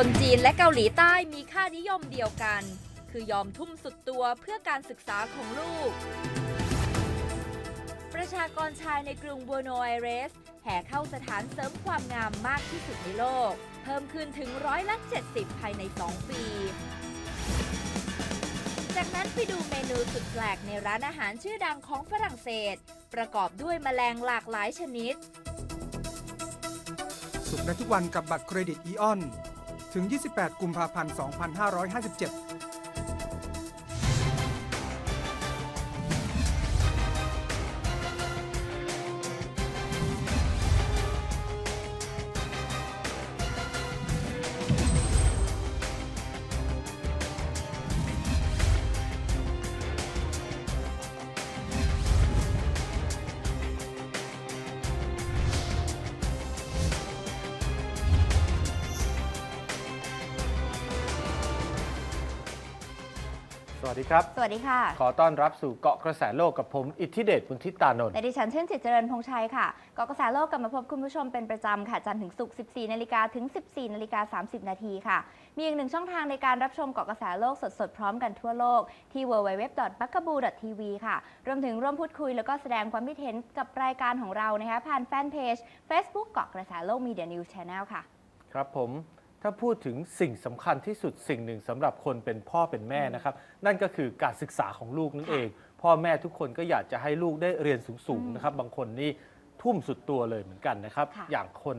คนจีนและเกาหลีใต้มีค่านิยมเดียวกัน คือยอมทุ่มสุดตัวเพื่อการศึกษาของลูก ประชากรชายในกรุงบัวโนไอเรส แห่เข้าสถานเสริมความงามมากที่สุดในโลก เพิ่มขึ้นถึงร้อยละ70 ภายใน 2 ปี จากนั้นไปดูเมนูสุดแปลกในร้านอาหารชื่อดังของฝรั่งเศส ประกอบด้วยแมลงหลากหลายชนิด สุขได้ทุกวันกับบัตรเครดิตอีออน ถึง 28 กุมภาพันธ์ 2557 วัสดีครับ สวัสดีค่ะ ขอต้อนรับสู่เกาะกระแสโลกกับผม อิทธิเดชบุญทิตานนท์และดิฉันชื่นจิตเจริญพงษ์ชัยค่ะ เกาะกระแสโลกกลับมาพบคุณผู้ชมเป็นประจำค่ะ จันทร์ถึงศุกร์ 14 นาฬิกาถึง 14 นาฬิกา 30 นาทีค่ะ มีอีกหนึ่งช่องทางในการรับชมเกาะกระแสโลกสดๆ พร้อมกันทั่วโลกที่ www.bakabu.tv ค่ะ รวมถึงร่วมพูดคุยแล้วก็แสดงความคิดเห็นกับรายการของเรานะคะผ่านแฟนเพจ Facebook เกาะกระแสโลก Media News Channel ค่ะ ครับผม ถ้าพูดถึงสิ่งสำคัญที่สุดสิ่งหนึ่งสำหรับคนเป็นพ่อเป็นแม่นะครับ นั่นก็คือการศึกษาของลูกนั่นเอง พ่อแม่ทุกคนก็อยากจะให้ลูกได้เรียนสูงๆนะครับ บางคนนี่ทุ่มสุดตัวเลยเหมือนกันนะครับ ค่ะ อย่างคน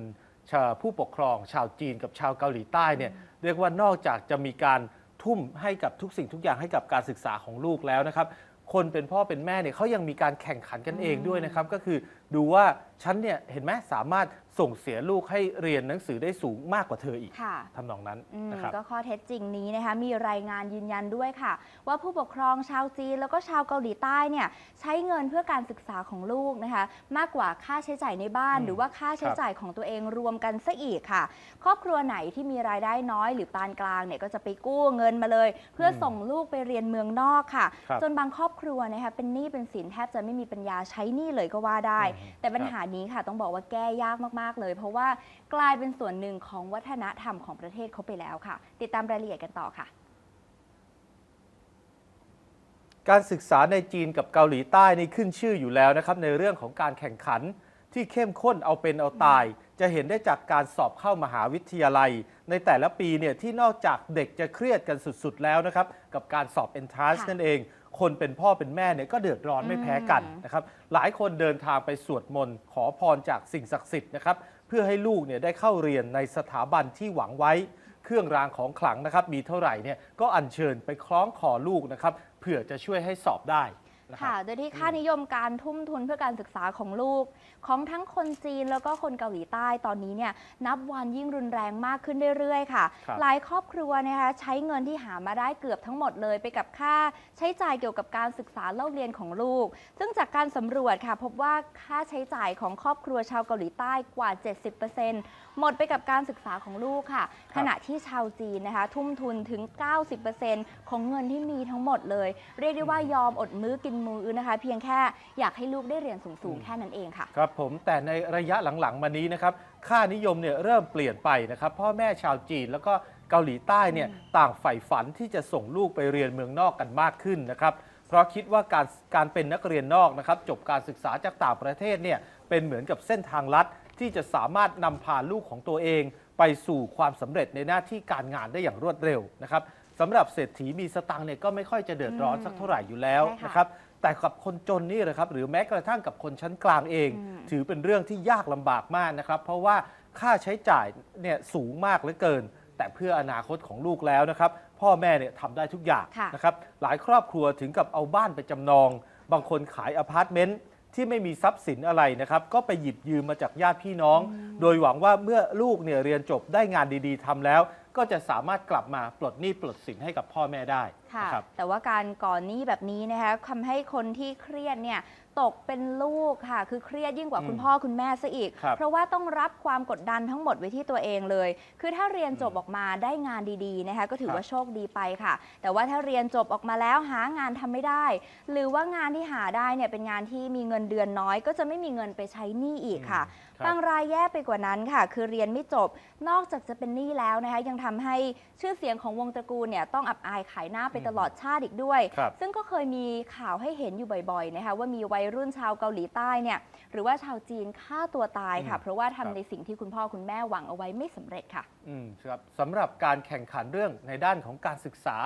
ชาวผู้ปกครองชาวจีนกับชาวเกาหลีใต้เนี่ยเรียกว่านอกจากจะมีการทุ่มให้กับทุกสิ่งทุกอย่างให้กับการศึกษาของลูกแล้วนะครับ คนเป็นพ่อเป็นแม่เนี่ยเขายังมีการแข่งขันกันเองด้วยนะครับ ก็คือ ดูว่าฉันเนี่ยเห็นไหมสามารถส่งเสียลูกให้เรียนหนังสือได้สูงมากกว่าเธออีกค่ะ ทำนองนั้นอืมนะครับ ก็ข้อเท็จจริงนี้นะคะมีรายงานยืนยันด้วยค่ะ ว่าผู้ปกครองชาวจีนแล้วก็ชาวเกาหลีใต้เนี่ยใช้เงินเพื่อการศึกษาของลูกนะคะ มากกว่าค่าใช้จ่ายในบ้าน อืมหรือว่าค่าใช้จ่ายของตัวเองรวมกันซะอีกค่ะ ครอบครัวไหนที่มีรายได้น้อยหรือปานกลางเนี่ยก็จะไปกู้เงินมาเลย เพื่อส่งลูกไปเรียนเมืองนอกค่ะ ครับจนบางครอบครัวนะคะเป็นหนี้เป็นสินแทบจะไม่มีปัญญาใช้หนี้เลยก็ว่าได้ อืมแต่ปัญหานี้ค่ะต้องบอกว่าแก้ยากมากๆเลย เพราะว่ากลายเป็นส่วนหนึ่งของวัฒนธรรมของประเทศเขาไปแล้วค่ะ ติดตามรายละเอียดกันต่อค่ะ การศึกษาในจีนกับเกาหลีใต้นี่ขึ้นชื่ออยู่แล้วนะครับในเรื่องของการแข่งขันที่เข้มข้นเอาเป็นเอาตาย จะเห็นได้จากการสอบเข้ามหาวิทยาลัย ในแต่ละปีเนี่ยที่นอกจากเด็กจะเครียดกันสุดๆแล้วนะครับ กับการสอบ entrance ค่ะนั่นเอง คนเป็นพ่อเป็นแม่เนี่ยก็เดือดร้อนไม่แพ้กันนะครับหลายคนเดินทางไปสวดมนต์ขอพรจากสิ่งศักดิ์สิทธิ์นะครับเพื่อให้ลูกเนี่ยได้เข้าเรียนในสถาบันที่หวังไว้ เครื่องรางของขลังนะครับมีเท่าไหร่เนี่ยก็อัญเชิญไปคล้องคอลูกนะครับเผื่อจะช่วยให้สอบได้ นะครัค่ะบโดยที่ค่านิยมการทุ่มทุนเพื่อการศึกษาของลูก ของทั้งคนจีนแล้วก็คนเกาหลีใต้ตอนนี้เนี่ยนับวันยิ่งรุนแรงมากขึ้นเรื่อยๆค่ะครับหลายครอบครัวนะคะใช้เงินที่หามาได้เกือบทั้งหมดเลย ไปกับค่าใช้จ่ายเกี่ยวกับการศึกษาเล่าเรียนของลูก ซึ่งจากการสำรวจค่ะ พบว่าค่าใช้จ่ายของครอบครัวชาวเกาหลีใต้กว่า 70%หมดไปกับการศึกษาของลูกค่ะ ขณะที่ชาวจีนนะคะทุ่มทุนถึง 90%ของเงินที่มีทั้งหมดเลย เรียกได้ว่ายอมอดมื้อกินมื้อนะคะ เพียงแค่อยากให้ลูกได้เรียนสูงๆแค่นั้นเองค่ะ ครับผมแต่ในระยะหลังๆมานี้นะครับค่านิยมเนี่ยเริ่มเปลี่ยนไปนะครับพ่อแม่ชาวจีนแล้วก็เกาหลีใต้เนี่ยต่างใฝ่ฝันที่จะส่งลูกไปเรียนเมืองนอกกันมากขึ้นนะครับเพราะคิดว่าการการเป็นนักเรียนนอกนะครับจบการศึกษาจากต่างประเทศเนี่ยเป็นเหมือนกับเส้นทางลัด ที่จะสามารถนำพาลูกของตัวเอง ไปสู่ความสำเร็จในหน้าที่การงานได้อย่างรวดเร็วนะครับสำหรับเศรษฐีมีสตังค์เนี่ยก็ไม่ค่อยจะเดือดร้อนสักเท่าไหร่อยู่แล้วใช่ค่ะนะครับ แต่กับคนจนนี่แหละครับ หรือแม้กระทั่งกับคนชั้นกลางเองอืมถือเป็นเรื่องที่ยากลำบากมากนะครับ เพราะว่าค่าใช้จ่ายเนี่ยสูงมากเหลือเกิน แต่เพื่ออนาคตของลูกแล้วนะครับ พ่อแม่เนี่ยทำได้ทุกอย่างค่ะนะครับหลายครอบครัวถึงกับเอาบ้านไปจำนอง บางคนขายอพาร์ตเมนต์ที่ไม่มีทรัพย์สินอะไรนะครับ ก็ไปหยิบยืมมาจากญาติพี่น้อง โดยหวังว่าเมื่อลูกเนี่ยเรียนจบได้งานดีๆทำแล้ว ก็จะสามารถกลับมาปลดหนี้ปลดสินให้กับพ่อแม่ได้ค่ะ นะครับ แต่ว่าการก่อนหนี้แบบนี้นะคะทำให้คนที่เครียดเนี่ยตกเป็นลูกค่ะ คือเครียดยิ่งกว่าอืมคุณพ่อคุณแม่ซะอีก ครับเพราะว่าต้องรับความกดดันทั้งหมดไว้ที่ตัวเองเลย คือถ้าเรียนจบออกมาได้งานดีๆนะคะก็ถือครับ ว่าโชคดีไปค่ะ แต่ว่าถ้าเรียนจบออกมาแล้วหางานทำไม่ได้ หรือว่างานที่หาได้เนี่ยเป็นงานที่มีเงินเดือนน้อย ก็จะไม่มีเงินไปใช้หนี้อีกค่ะ ครับ บางรายแย่ไปกว่านั้นค่ะ คือเรียนไม่จบ นอกจากจะเป็นหนี้แล้วนะคะ ยังทำให้ชื่อเสียงของวงตระกูลเนี่ยต้องอับอายขายหน้าไปตลอดชาติอีกด้วย ครับซึ่งก็เคยมีข่าวให้เห็นอยู่บ่อยๆนะคะว่ามีวัยรุ่นชาวเกาหลีใต้เนี่ยหรือว่าชาวจีนฆ่าตัวตายค่ะ อืมเพราะว่าครัทำบ ในสิ่งที่คุณพ่อคุณแม่หวังเอาไว้ไม่สำเร็จค่ะ อืมครับสำหรับการแข่งขันเรื่องในด้านของการศึกษา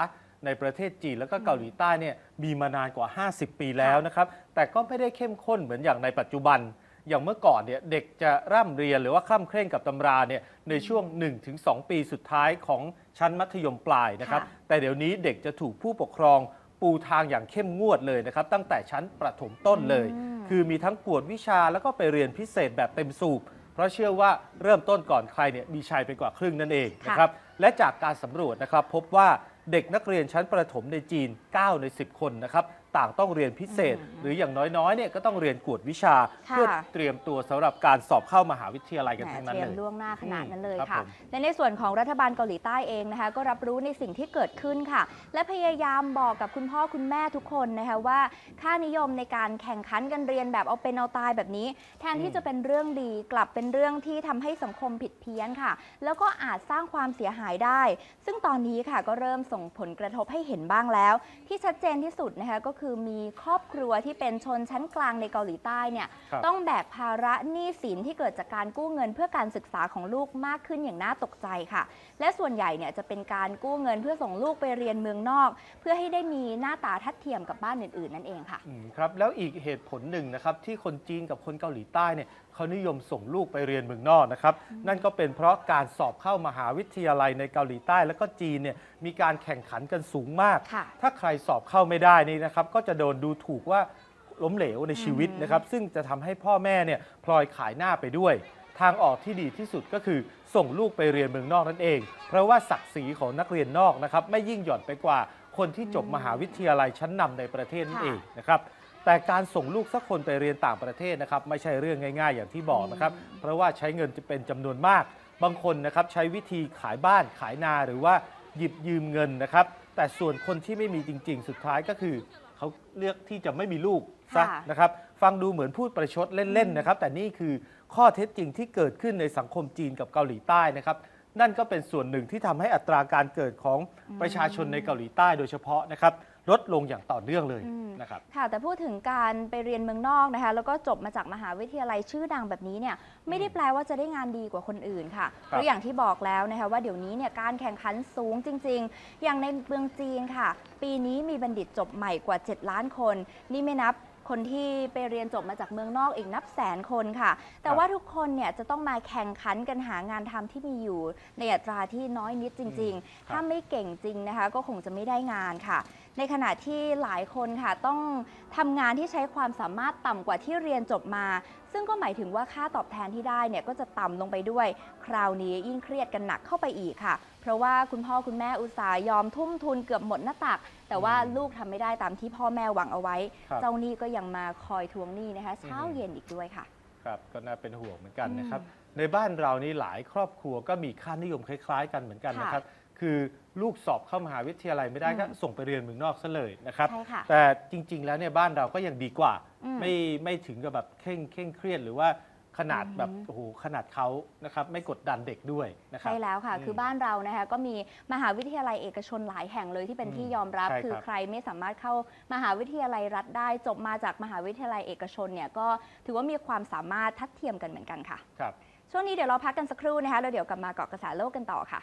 ในประเทศจีนแล้วก็เกาหลีใต้เนี่ยมีมานานกว่า 50 ปีแล้วนะครับ แต่ก็ไม่ได้เข้มข้นเหมือนอย่างในปัจจุบัน อย่างเมื่อก่อนเนี่ยเด็กจะร่ำเรียนหรือว่าคล่ำเคร่งกับตำราเนี่ยในช่วง 1-2 ปีสุดท้ายของชั้นมัธยมปลายนะครับค่ะแต่เดี๋ยวนี้เด็กจะถูกผู้ปกครองปูทางอย่างเข้มงวดเลยนะครับ ตั้งแต่ชั้นประถมต้นเลยอืมคือมีทั้งกวดวิชาแล้วก็ไปเรียนพิเศษแบบเต็มสูบ เพราะเชื่อว่าเริ่มต้นก่อนใครเนี่ยมีชัยไปกว่าครึ่งนั่นเองค่ะนะครับและจากการสำรวจนะครับพบว่าเด็กนักเรียนชั้นประถมในจีน 9 ใน 10 คนนะครับ ต่างต้องเรียนพิเศษ หรืออย่างน้อยๆเนี่ยก็ต้องเรียนกวดวิชาค่ะเพื่อเตรียมตัวสำหรับการสอบเข้ามหาวิทยาลัยกันแหมทั้งนั้นเตรียเลมยล่วงหน้าขนาดนั้นเลยครับค่ะผมและในส่วนของรัฐบาลเกาหลีใต้เองนะคะก็รับรู้ในสิ่งที่เกิดขึ้นค่ะ และพยายามบอกกับคุณพ่อคุณแม่ทุกคนนะคะว่า ค่านิยมในการแข่งขันกันเรียนแบบเอาเป็นเอาตายแบบนี้ แทนที่จะเป็นเรื่องดีกลับเป็นเรื่องที่ทำให้สังคมผิดเพี้ยนค่ะ แล้วก็อาจสร้างความเสียหายได้ ซึ่งตอนนี้ค่ะก็เริ่มส่งผลกระทบให้เห็นบ้างแล้ว ที่ชัดเจนที่สุดนะคะก็คือมีครอบครัวที่เป็นชนชั้นกลางในเกาหลีใต้เนี่ยครับต้องแบกภาระหนี้สินที่เกิดจากการกู้เงินเพื่อการศึกษาของลูกมากขึ้นอย่างน่าตกใจค่ะ และส่วนใหญ่เนี่ยจะเป็นการกู้เงินเพื่อส่งลูกไปเรียนเมืองนอก เพื่อให้ได้มีหน้าตาทัดเทียมกับบ้านอื่นๆนั่นเองค่ะ อืมครับแล้วอีกเหตุผลหนึ่งนะครับที่คนจีนกับคนเกาหลีใต้เนี่ยเขานิยมส่งลูกไปเรียนเมืองนอกนะครับนั่นก็เป็นเพราะการสอบเข้ามหาวิทยาลัยในเกาหลีใต้ แล้วก็จีนเนี่ย มีการแข่งขันกันสูงมาก ค่ะถ้าใครสอบเข้าไม่ได้นี่นะครับ ก็จะโดนดูถูกว่าล้มเหลวในชีวิตอืมนะครับ ซึ่งจะทำให้พ่อแม่เนี่ยพลอยขายหน้าไปด้วย ทางออกที่ดีที่สุดก็คือส่งลูกไปเรียนเมืองนอกนั่นเอง เพราะว่าศักดิ์ศรีของนักเรียนนอกนะครับไม่ยิ่งหย่อนไปกว่าคนที่จบมหาวิทยาลัยชั้นนำในประเทศนั่นเองนะครับ แต่การส่งลูกสักคนไปเรียนต่างประเทศนะครับไม่ใช่เรื่องง่ายๆ อย่างที่บอกนะครับ เพราะว่าใช้เงินจะเป็นจำนวนมาก บางคนนะครับใช้วิธีขายบ้านขายนาหรือว่า หยิบยืมเงินนะครับ แต่ส่วนคนที่ไม่มีจริง ๆ สุดท้ายก็คือเขาเลือกที่จะไม่มีลูกซะค่ะ นะครับฟังดูเหมือนพูดประชดเล่นๆนะครับ แต่นี่คือข้อเท็จจริงที่เกิดขึ้นในสังคมจีนกับเกาหลีใต้นะครับ นั่นก็เป็นส่วนหนึ่งที่ทำให้อัตราการเกิดของประชาชนในเกาหลีใต้โดยเฉพาะนะครับ ลดลงอย่างต่อเนื่องเลยอืมนะครับ ค่ะ แต่พูดถึงการไปเรียนเมืองนอกนะคะ แล้วก็จบมาจากมหาวิทยาลัยชื่อดังแบบนี้เนี่ยไม่ได้แปลว่าจะได้งานดีกว่าคนอื่นค่ะครับเพราะอย่างที่บอกแล้วนะคะว่าเดี๋ยวนี้เนี่ยการแข่งขันสูงจริง ๆ อย่างในเมืองจีนค่ะ ปีนี้มีบัณฑิตจบใหม่กว่า 7 ล้านคน นี่ไม่นับคนที่ไปเรียนจบมาจากเมืองนอกอีกนับแสนคนค่ะ แต่ครับว่าทุกคนเนี่ยจะต้องมาแข่งขันกันหางานทำที่มีอยู่ ในอัตราที่น้อยนิดจริง ๆ ถ้าไม่เก่งจริงนะคะ ก็คงจะไม่ได้งานค่ะในขณะที่หลายคนค่ะต้องทำงานที่ใช้ความสามารถต่ำกว่าที่เรียนจบมา ซึ่งก็หมายถึงว่าค่าตอบแทนที่ได้เนี่ยก็จะต่ำลงไปด้วย คราวนี้ยิ่งเครียดกันหนักเข้าไปอีกค่ะ เพราะว่าคุณพ่อคุณแม่อุตส่าห์ยอมทุ่มทุนเกือบหมดหน้าตัก แต่ว่าลูกทำไม่ได้ตามที่พ่อแม่หวังเอาไว้ ครับ เจ้าหนี้ก็ยังมาคอยทวงหนี้นะคะเช้าเย็นอีกด้วยค่ะ ครับก็น่าเป็นห่วงเหมือนกันนะครับ ในบ้านเรานี่หลายครอบครัวก็มีค่านิยมคล้าย ๆ กันเหมือนกันค่ะนะครับ คือลูกสอบเข้ามหาวิทยาลัยไม่ได้อืมก็ส่งไปเรียนเมืองนอกซะเลยนะครับ ใช่ค่ะ แต่จริง ๆ แล้วเนี่ยบ้านเราก็ยังดีกว่า อืมไม่ไม่ถึงกับแบบเคร่งเคร่งเครียดหรือว่าขนาดอืมแบบโอ้โหขนาดเขานะครับไม่กดดันเด็กด้วยนะครับ ใช่แล้วค่ะ อืมคือบ้านเรานะคะก็มีมหาวิทยาลัยเอกชนหลายแห่งเลยที่เป็นอืมที่ยอมรับ ใช่คือครับใครไม่สามารถเข้ามหาวิทยาลัยรัฐได้ จบมาจากมหาวิทยาลัยเอกชนเนี่ยก็ถือว่ามีความสามารถทัดเทียมกันเหมือนกันค่ะ ครับ ช่วงนี้เดี๋ยวเราพักกันสักครู่นะคะแล้วเดี๋ยวกลับมาเกาะกระแสโลกกันต่อค่ะ